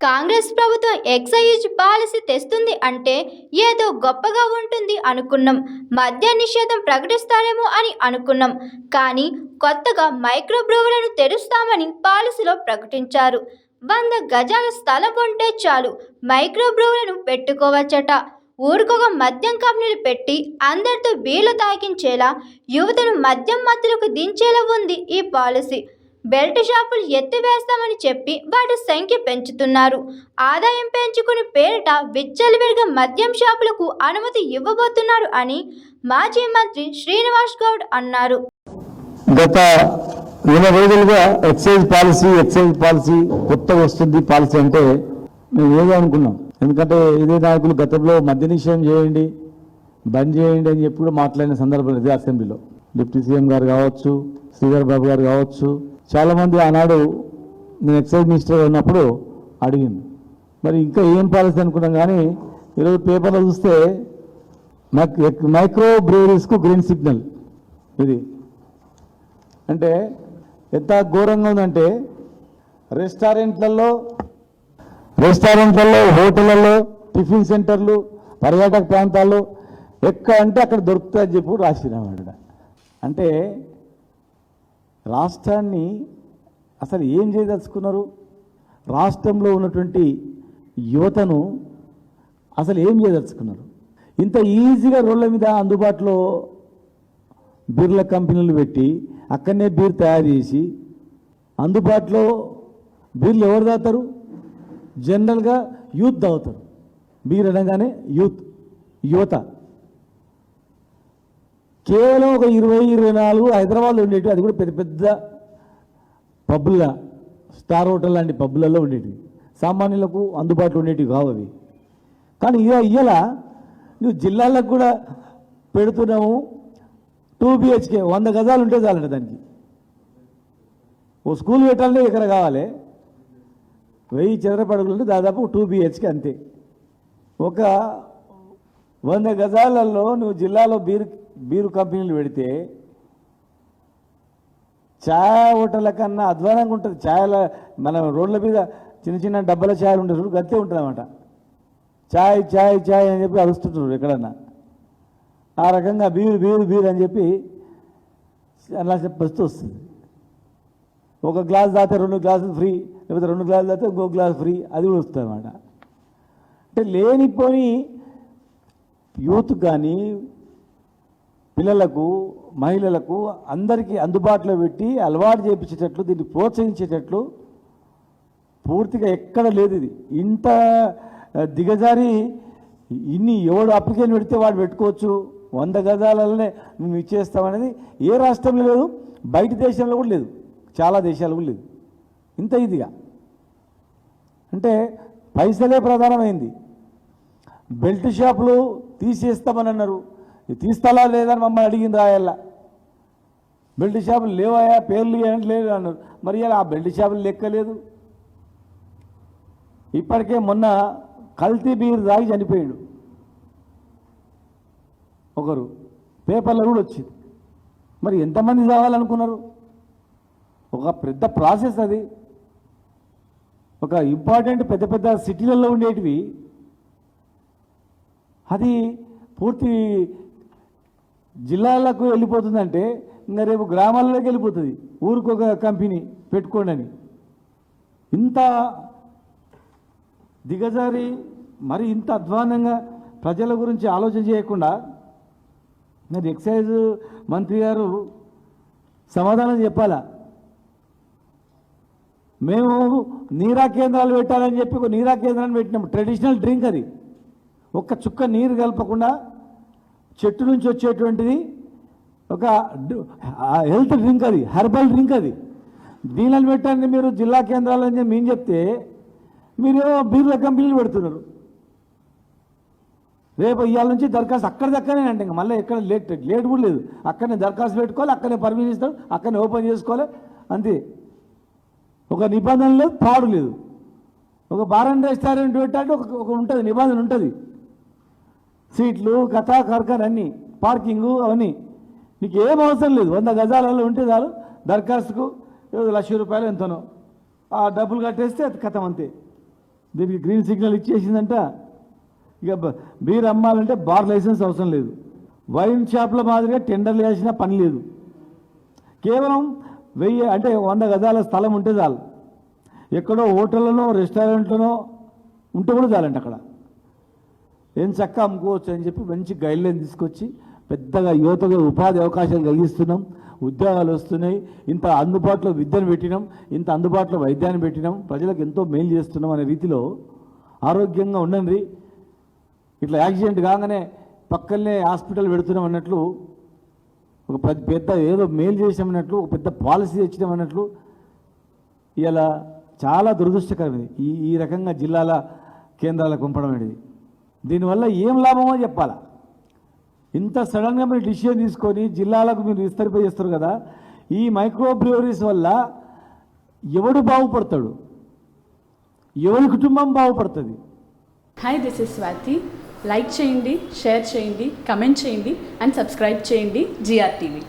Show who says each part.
Speaker 1: కాంగ్రెస్ ప్రభుత్వం excise policy తెస్తుంది అంటే ఏదో గొప్పగా ఉంటుంది అనుకున్నాం. మద్య నిషేధం ప్రకటిస్తారేమో అని అనుకున్నాం. కానీ కొత్తగా మైక్రో బ్రూవలను తెరుస్తామని పాలసీలో ప్రకటించారు. వంద గజాల స్థలం ఉంటే చాలు మైక్రో బ్రూవలను పెట్టుకోవచ్చట. ఊరికొక మద్యం కంపెనీలు పెట్టి అందరితో బీళ్ళు తాగించేలా యువతను మద్యం మత్తులకు దించేలా ఉంది ఈ పాలసీ. బెల్ట్ షాపులు ఎత్తివేస్తామని చెప్పి వాటి సంఖ్య పెంచుతున్నారు. ఆదాయం పెంచుకుని పేరిట విచ్చలవిడిగా మద్యం షాపులకు అనుమతి ఇవ్వబోతున్నారు అని మాజీ మంత్రి శ్రీనివాస్ గౌడ్ అన్నారు.
Speaker 2: గత నెల రోజులుగా ఎక్సైజ్ పాలసీ ఎక్సైజ్ పాలసీ కొత్తగా వస్తుంది పాలసీ అంటే మేము ఏదో అనుకున్నాం. ఎందుకంటే ఇదే నాయకులు గతంలో మద్య నిషేధం చేయండి బంద్ చేయండి అని చెప్పి కూడా మాట్లాడిన సందర్భం ఇదే అసెంబ్లీలో. డిప్యూటీ సీఎం గారు కావచ్చు శ్రీధర్ బాబు గారు కావచ్చు చాలామంది ఆనాడు నేను ఎక్సైజ్ మినిస్టర్ ఉన్నప్పుడు అడిగింది. మరి ఇంకా ఏం పాలసీ అనుకున్నాం కానీ ఈరోజు పేపర్లో చూస్తే మైక్రో బ్రేవరీస్కు గ్రీన్ సిగ్నల్ ఇది. అంటే ఎంత ఘోరంగా ఉందంటే రెస్టారెంట్లలో రెస్టారెంట్లలో హోటళ్ళలో టిఫిన్ సెంటర్లు పర్యాటక ప్రాంతాల్లో ఎక్కడ అంటే అక్కడ దొరుకుతుందని చెప్పి రాసినాడు అంటే రాష్ట్రాన్ని అసలు ఏం చేయదలుచుకున్నారు? రాష్ట్రంలో ఉన్నటువంటి యువతను అసలు ఏం చేయదలుచుకున్నారు? ఇంత ఈజీగా రోడ్ల మీద అందుబాటులో బీర్ల కంపెనీలు పెట్టి అక్కడనే బీర్ తయారు చేసి అందుబాటులో బీర్లు ఎవరు తాగుతారు? జనరల్గా యూత్ తాగుతారు. బీర్ అనగానే యూత్ యువత. కేవలం ఒక ఇరవై ఇరవై నాలుగు హైదరాబాద్లో ఉండేవి అది కూడా పెద్ద పెద్ద పబ్బుల స్టార్ హోటల్ లాంటి పబ్బులలో ఉండేవి సామాన్యులకు అందుబాటులో ఉండేటివి కావు అవి. కానీ ఇలా ఇయ్యాల నువ్వు జిల్లాలకు కూడా పెడుతున్నాము టూ బిహెచ్కే వంద గజాలు ఉంటే చాలంట దానికి. ఓ స్కూల్ పెట్టాలంటే ఎక్కడ కావాలి? వెయ్యి చదరపడుగులు ఉంటే దాదాపు టూ బిహెచ్కే అంతే. ఒక వంద గజాలలో నువ్వు జిల్లాలో బీరు బీరు కంపెనీలు పెడితే ఛాయ్ హోటళ్ళ కన్నా అధ్వానంగా ఉంటుంది. ఛాయల మన రోడ్ల మీద చిన్న చిన్న డబ్బాల ఛాయలు ఉంటారు గత్తే ఉంటుంది అనమాట ఛాయ్ ఛాయ్ ఛాయ్ అని చెప్పి అరుస్తుంటారు ఎక్కడన్నా. ఆ రకంగా బీరు బీరు బీరు అని చెప్పి అలా చెప్పి వస్తుంది. ఒక గ్లాస్ దాతే రెండు గ్లాసులు ఫ్రీ లేకపోతే రెండు గ్లాసులు దాతే ఇంకో గ్లాస్ ఫ్రీ అది కూడా వస్తుంది అన్నమాట. అంటే లేనిపోని యూత్ కానీ పిల్లలకు మహిళలకు అందరికీ అందుబాటులో పెట్టి అలవాటు చేయించేటట్లు దీన్ని ప్రోత్సహించేటట్లు పూర్తిగా ఎక్కడ లేదు ఇది. ఇంత దిగజారి ఇన్ని ఎవడు అప్లికేషన్ పెడితే వాడు పెట్టుకోవచ్చు. వంద గజాలనే మేము ఇచ్చేస్తామనేది ఏ రాష్ట్రంలో లేదు బయట దేశంలో కూడా లేదు. చాలా దేశాలు కూడా లేదు. ఇంత ఇదిగా. అంటే పైసలే ప్రధానమైంది. బెల్ట్ షాపులు తీసేస్తామని అన్నారు. ఇది తీస్తాలా లేదని మమ్మల్ని అడిగింది రాయల్లా. బెల్ట్ షాపులు లేవాయా పేర్లు ఏంటి లేదు అన్నారు. మరి ఇలా ఆ బెల్ట్ షాపులు లెక్కలేదు. ఇప్పటికే మొన్న కల్తీ బీర్ తాగి చనిపోయాడు. ఒకరు. పేపర్లో కూడా వచ్చింది. మరి ఎంతమంది చావాలనుకున్నారు? ఒక పెద్ద ప్రాసెస్ అది. ఒక ఇంపార్టెంట్ పెద్ద పెద్ద సిటీలలో ఉండేటివి. అది పూర్తి జిల్లాలకు వెళ్ళిపోతుందంటే ఇంకా రేపు గ్రామాలలోకి వెళ్ళిపోతుంది. ఊరికి ఒక కంపెనీ పెట్టుకోండి అని. ఇంత దిగజారి మరి ఇంత అధ్వానంగా ప్రజల గురించి ఆలోచన చేయకుండా మరి ఎక్సైజ్ మంత్రి గారు సమాధానం చెప్పాలా? మేము నీరా కేంద్రాలు పెట్టాలని చెప్పి ఒక నీరా కేంద్రాన్ని పెట్టినాం. ట్రెడిషనల్ డ్రింక్ అది. ఒక్క చుక్క నీరు కలపకుండా చెట్టు నుంచి వచ్చేటువంటిది ఒక హెల్త్ డ్రింక్ అది హెర్బల్ డ్రింక్ అది. దీనిని పెట్టండి మీరు జిల్లా కేంద్రాలు అని మేము చెప్తే మీరు బీర్ల కంపెనీలు పెడుతున్నారు. రేపు ఇవాళ నుంచి దరఖాస్తు అక్కడ దక్కనే అంటే ఇంకా మళ్ళీ ఎక్కడ లేట్ లేట్ కూడా లేదు. అక్కడనే దరఖాస్తు పెట్టుకోవాలి అక్కడనే పర్మిషన్ ఇస్తారు అక్కడనే ఓపెన్ చేసుకోవాలి అంతే. ఒక నిబంధన లేదు పాడు లేదు. ఒక బార్ అండ్ రెస్టారెంట్ పెట్టాలంటే ఒక ఉంటుంది నిబంధన ఉంటుంది. సీట్లు కథ కరకర అన్నీ పార్కింగు అవన్నీ. నీకు ఏం అవసరం లేదు. వంద గజాలలో ఉంటే చాలు. దరఖాస్తుకు లక్ష రూపాయలు ఎంతనో. ఆ డబ్బులు కట్టేస్తే కథం అంతే. దీనికి గ్రీన్ సిగ్నల్ ఇచ్చేసిందంట. ఇక బీర్ అమ్మాలంటే బార్ లైసెన్స్ అవసరం లేదు. వైన్ షాప్ల మాదిరిగా టెండర్లు వేసిన పని లేదు. కేవలం వెయ్యి అంటే వంద గజాల స్థలం ఉంటే చాలు. ఎక్కడో హోటల్లోనో రెస్టారెంట్లోనో ఉంటే కూడా చాలంటే అక్కడ. ఏం చక్క అమ్ముకోవచ్చు అని చెప్పి మంచి గైడ్లైన్ తీసుకొచ్చి పెద్దగా యువతగా ఉపాధి అవకాశాలు కలిగిస్తున్నాం. ఉద్యోగాలు వస్తున్నాయి. ఇంత అందుబాటులో విద్యను పెట్టినాం. ఇంత అందుబాటులో వైద్యాన్ని పెట్టినాం. ప్రజలకు ఎంతో మేలు చేస్తున్నాం అనే రీతిలో ఆరోగ్యంగా ఉండండి. ఇట్లా యాక్సిడెంట్ కాగానే పక్కనే హాస్పిటల్ పెడుతున్నాం అన్నట్లు ఒక పెద్ద పెద్ద ఏదో మేలు చేసామన్నట్లు ఒక పెద్ద పాలసీ తెచ్చినాం అన్నట్లు ఇలా చాలా దురదృష్టకరమైనది. ఈ ఈ రకంగా జిల్లాల కేంద్రాలకు పంపడం అనేది. దీనివల్ల ఏం లాభమో చెప్పాలా? ఇంత సడన్గా మీరు డిసిషన్ తీసుకొని జిల్లాలకు మీరు విస్తరింపజేస్తారు కదా ఈ మైక్రో బ్రూవరీస్ వల్ల ఎవడు బాగుపడతాడు? ఎవరి కుటుంబం బాగుపడుతుంది?
Speaker 3: Hi this is Swathi like చేయండి షేర్ చేయండి కమెంట్ చేయండి అండ్ సబ్స్క్రైబ్ చేయండి జిఆర్ టీవీ